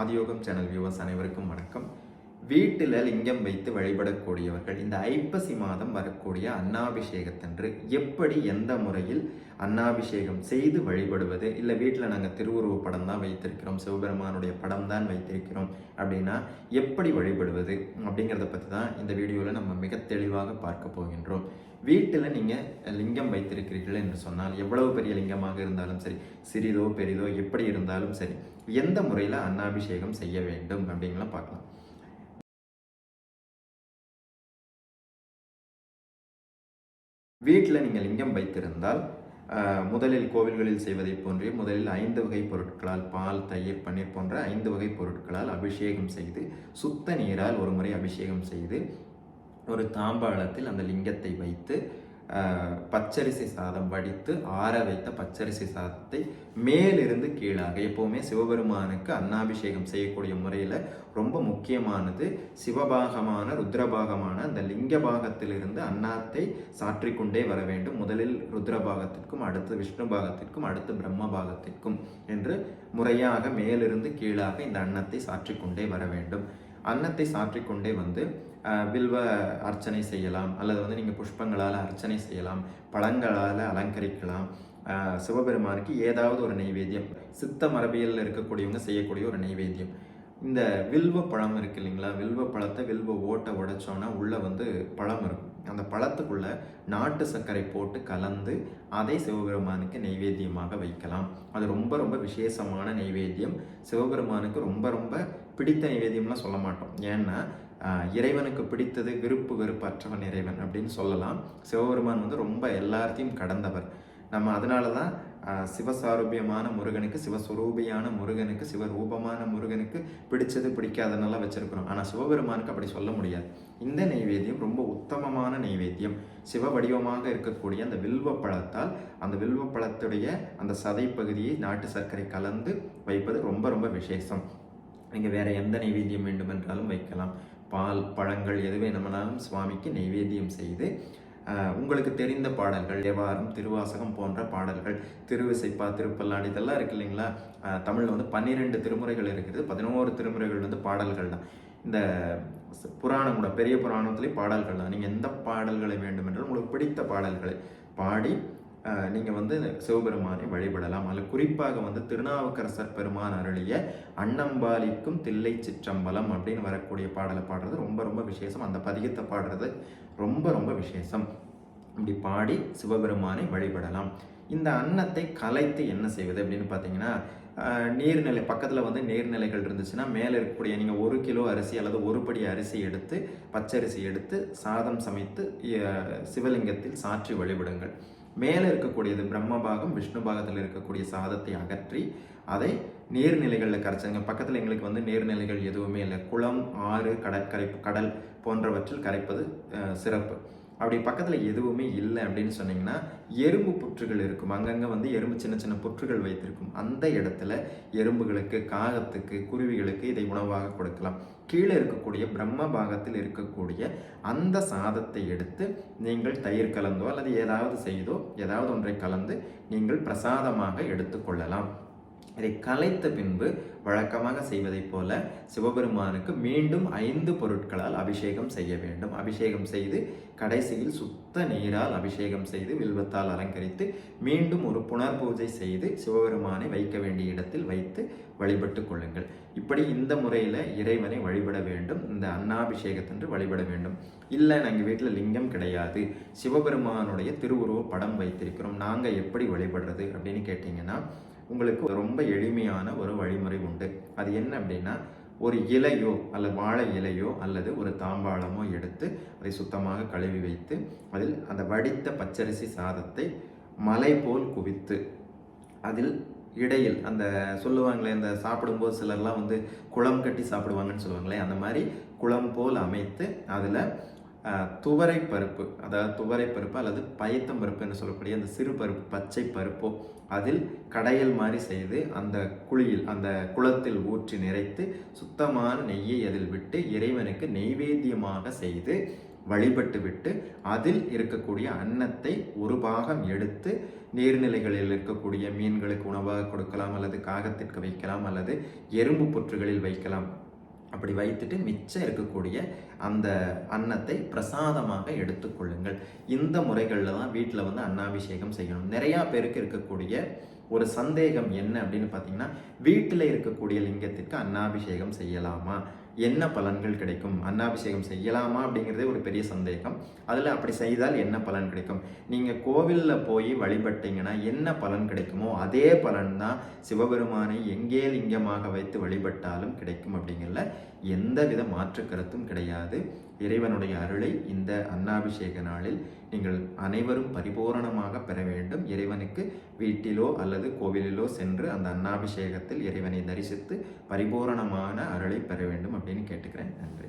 ஆதியோகம் channel viewers அனைவருக்கும் வணக்கம். வீட்டில் லிங்கம் வைத்து வழிபடக்கூடியவர்கள் இந்த ஐப்பசி மாதம் வரக்கூடிய அன்னாபிஷேகத்தன்று எப்படி எந்த முறையில் அன்னாபிஷேகம் செய்து வழிபடுவது இல்லை வீட்டில் நாங்கள் திருவுருவ படம் தான் வைத்திருக்கிறோம் சிவபெருமானுடைய படம் தான் வைத்திருக்கிறோம் அப்படின்னா எப்படி வழிபடுவது அப்படிங்கிறத பற்றி தான் இந்த வீடியோவில் நம்ம மிக தெளிவாக பார்க்க போகின்றோம். வீட்டில் நீங்கள் லிங்கம் வைத்திருக்கிறீர்கள் என்று சொன்னால் எவ்வளவு பெரிய லிங்கமாக இருந்தாலும் சரி சிறிதோ பெரிதோ எப்படி இருந்தாலும் சரி எந்த முறையில் அன்னாபிஷேகம் செய்ய வேண்டும் அப்படிங்கலாம் பார்க்கலாம். வீட்டில் நீங்கள் லிங்கம் வைத்திருந்தால் முதலில் கோவில்களில் செய்வதைப் போன்றே முதலில் ஐந்து வகை பொருட்களால் பால் தயிர் பன்னீர் போன்ற ஐந்து வகை பொருட்களால் அபிஷேகம் செய்து சுத்த நீரால் ஒரு முறை அபிஷேகம் செய்து ஒரு தாம்பாளத்தில் அந்த லிங்கத்தை வைத்து பச்சரிசி சாதம் வடித்து ஆற வைத்த பச்சரிசி சாதத்தை மேலிருந்து கீழாக எப்போவுமே சிவபெருமானுக்கு அன்னாபிஷேகம் செய்யக்கூடிய முறையில் ரொம்ப முக்கியமானது சிவபாகமான ருத்ரபாகமான அந்த லிங்க பாகத்திலிருந்து அன்னாத்தை சாற்றிக்கொண்டே வர வேண்டும். முதலில் ருத்ரபாகத்திற்கும் அடுத்து விஷ்ணு பாகத்திற்கும் அடுத்து பிரம்ம பாகத்திற்கும் என்று முறையாக மேலிருந்து கீழாக இந்த அன்னத்தை சாற்றிக்கொண்டே வர வேண்டும். அன்னத்தை சாற்றிக்கொண்டே வந்து வில்வ அர்ச்சனை செய்யலாம். அல்லது வந்து நீங்கள் புஷ்பங்களால் அர்ச்சனை செய்யலாம். பழங்களால் அலங்கரிக்கலாம். சிவபெருமானுக்கு ஏதாவது ஒரு நைவேத்தியம். சித்த மரபியலில் இருக்கக்கூடியவங்க செய்யக்கூடிய ஒரு நைவேத்தியம். இந்த வில்வ பழம் இருக்கு இல்லைங்களா? வில்வ பழத்தை வில்வ ஓட்டை உடைச்சோன்னா உள்ளே வந்து பழம் இருக்கும். அந்த பழத்துக்குள்ள நாட்டு சர்க்கரை போட்டு கலந்து அதை சிவபெருமானுக்கு நைவேத்தியமாக வைக்கலாம். அது ரொம்ப ரொம்ப விசேஷமான நைவேத்தியம். சிவபெருமானுக்கு ரொம்ப ரொம்ப பிடித்த நைவேத்தியம்லாம் சொல்ல மாட்டோம். ஏன்னா இறைவனுக்கு பிடித்தது விருப்பு வெறுப்பற்றவன் இறைவன் அப்படின்னு சொல்லலாம். சிவபெருமான் வந்து ரொம்ப எல்லாத்தையும் கடந்தவர். நம்ம அதனால தான் சிவசாரூபியமான முருகனுக்கு சிவஸ்வரூபியான முருகனுக்கு சிவரூபமான முருகனுக்கு பிடிச்சது பிடிக்காதனெல்லாம் வச்சுருக்கிறோம். ஆனால் சிவபெருமானுக்கு அப்படி சொல்ல முடியாது. இந்த நெய்வேத்தியம் ரொம்ப உத்தமமான நெய்வேத்தியம் சிவ வடிவமாக இருக்கக்கூடிய அந்த வில்வ பழத்தால் அந்த வில்வ பழத்துடைய அந்த சதை பகுதியை நாட்டு சர்க்கரை கலந்து வைப்பது ரொம்ப ரொம்ப விசேஷம். நீங்கள் வேறு எந்த நைவேத்தியம் வேண்டுமென்றாலும் வைக்கலாம். பால் பழங்கள் எது வேணுமானாலும் சுவாமிக்கு நைவேத்தியம் செய்து உங்களுக்கு தெரிந்த பாடல்கள் தேவாரம் திருவாசகம் போன்ற பாடல்கள் திருவிசைப்பா திருப்பல்லாண்டு இதெல்லாம் இருக்கு இல்லைங்களா? தமிழில் வந்து பன்னிரெண்டு திருமுறைகள் இருக்குது. பதினோரு திருமுறைகள் வந்து பாடல்கள் தான். இந்த புராணம் கூட பெரிய புராணத்துலேயும் பாடல்கள் தான். நீங்கள் எந்த பாடல்களை வேண்டுமென்றாலும் உங்களுக்கு பிடித்த பாடல்களை பாடி நீங்கள் வந்து சிவபெருமானை வழிபடலாம். அதில் குறிப்பாக வந்து திருநாவுக்கரசர் பெருமான் அருளிய அன்னம்பாலிக்கும் தில்லை சிற்றம்பலம் அப்படின்னு வரக்கூடிய பாடலை பாடுறது ரொம்ப ரொம்ப விசேஷம். அந்த பதிகத்தை பாடுறது ரொம்ப ரொம்ப விசேஷம். இப்படி பாடி சிவபெருமானை வழிபடலாம். இந்த அன்னத்தை கலைத்து என்ன செய்வது அப்படின்னு பார்த்தீங்கன்னா நீர்நிலை பக்கத்தில் வந்து நீர்நிலைகள் இருந்துச்சுன்னா மேலே இருக்கக்கூடிய நீங்கள் ஒரு கிலோ அரிசி அல்லது ஒரு படி அரிசி எடுத்து பச்சரிசி எடுத்து சாதம் சமைத்து சிவலிங்கத்தில் சாற்றி வழிபடுங்கள். மேலே இருக்கக்கூடியது பிரம்ம பாகம் விஷ்ணு பாகத்தில் இருக்கக்கூடிய சாதத்தை அகற்றி அதை நீர்நிலைகளில் கரைச்சாங்க. பக்கத்தில் எங்களுக்கு வந்து நீர்நிலைகள் எதுவுமே இல்லை. குளம் ஆறு கடற்கரை கடல் போன்றவற்றில் கரைப்பது சிறப்பு. அப்படி பக்கத்தில் எதுவுமே இல்லை அப்படின்னு சொன்னீங்கன்னா எறும்பு புற்றுகள் இருக்கும். அங்கங்கே வந்து எறும்பு சின்ன சின்ன புற்றுகள் வைத்திருக்கும். அந்த இடத்துல எறும்புகளுக்கு காகத்துக்கு குருவிகளுக்கு இதை உணவாக கொடுக்கலாம். கீழே இருக்கக்கூடிய பிரம்ம பாகத்தில் இருக்கக்கூடிய அந்த சாதத்தை எடுத்து நீங்கள் தயிர் கலந்தோ அல்லது ஏதாவது செய்தோ ஏதாவது ஒன்றை கலந்து நீங்கள் பிரசாதமாக எடுத்துக்கொள்ளலாம். இதை கலைத்த பின்பு வழக்கமாக செய்வதைப் போல சிவபெருமானுக்கு மீண்டும் ஐந்து பொருட்களால் அபிஷேகம் செய்ய வேண்டும். அபிஷேகம் செய்து கடைசியில் சுத்த நீரால் அபிஷேகம் செய்து வில்வத்தால் அலங்கரித்து மீண்டும் ஒரு புனர் பூஜை செய்து சிவபெருமானை வைக்க வேண்டிய இடத்தில் வைத்து வழிபட்டு கொள்ளுங்கள். இப்படி இந்த முறையில் இறைவனை வழிபட வேண்டும். இந்த அன்னாபிஷேகத்தன்று வழிபட வேண்டும். இல்லை நாங்கள் வீட்டில் லிங்கம் கிடையாது. சிவபெருமானுடைய திருவுருவ படம் வைத்திருக்கிறோம். நாங்கள் எப்படி வழிபடுறது அப்படின்னு கேட்டிங்கன்னா உங்களுக்கு ரொம்ப எளிமையான ஒரு வழிமுறை உண்டு. அது என்ன அப்படின்னா ஒரு இலையோ அல்லது வாழை இலையோ அல்லது ஒரு தாம்பாளமோ எடுத்து அதை சுத்தமாக கழுவி வைத்து அதில் அந்த வடித்த பச்சரிசி சாதத்தை மலை போல் குவித்து அதில் இடையில் அந்த சொல்லுவாங்களே இந்த சாப்பிடும்போது சிலர்லாம் வந்து குளம் கட்டி சாப்பிடுவாங்கன்னு சொல்லுவாங்களே அந்த மாதிரி குளம் போல் அமைத்து அதில் துவரை பருப்பு அதாவது துவரை பருப்பு அல்லது பயத்தம் பருப்பு என்று சொல்லக்கூடிய அந்த சிறு பருப்பு பச்சை பருப்போ அதில் கடையல் மாதிரி செய்து அந்த குழியில் அந்த குளத்தில் ஊற்றி நிறைத்து சுத்தமான நெய்யை அதில் விட்டு இறைவனுக்கு நெய்வேத்தியமாக செய்து வழிபட்டு விட்டு அதில் இருக்கக்கூடிய அன்னத்தை ஒரு பாகம் எடுத்து நீர்நிலைகளில் இருக்கக்கூடிய மீன்களுக்கு உணவாக கொடுக்கலாம் அல்லது காகத்திற்கு வைக்கலாம் அல்லது எறும்பு புற்றுகளில் வைக்கலாம். அப்படி வைத்துட்டு மிச்சம் இருக்கக்கூடிய அந்த அன்னத்தை பிரசாதமாக எடுத்துக்கொள்ளுங்கள் இந்த முறைகளில் தான் வீட்டில் வந்து அன்னாபிஷேகம் செய்யணும். நிறையா பேருக்கு இருக்கக்கூடிய ஒரு சந்தேகம் என்ன அப்படின்னு பார்த்தீங்கன்னா வீட்டில் இருக்கக்கூடிய லிங்கத்திற்கு அன்னாபிஷேகம் செய்யலாமா? என்ன பலன்கள் கிடைக்கும்? அன்னாபிஷேகம் செய்யலாமா அப்படிங்கிறதே ஒரு பெரிய சந்தேகம். அதில் அப்படி செய்தால் என்ன பலன் கிடைக்கும்? நீங்கள் கோவிலில் போய் வழிபட்டீங்கன்னா என்ன பலன் கிடைக்குமோ அதே பலன் தான் சிவபெருமானை எங்கே லிங்கமாக வைத்து வழிபட்டாலும் கிடைக்கும் அப்படிங்கிறல எந்த வித மாற்று கருத்தும் கிடையாது. இறைவனுடைய அருளை இந்த அன்னாபிஷேக நாளில் நீங்கள் அனைவரும் பரிபூரணமாக பெற வேண்டும். இறைவனுக்கு வீட்டிலோ அல்லது கோவிலிலோ சென்று அந்த அன்னாபிஷேகத்தில் இறைவனை தரிசித்து பரிபூரணமான அருளை பெற வேண்டும் அப்படின்னு கேட்டுக்கிறேன். நன்றி.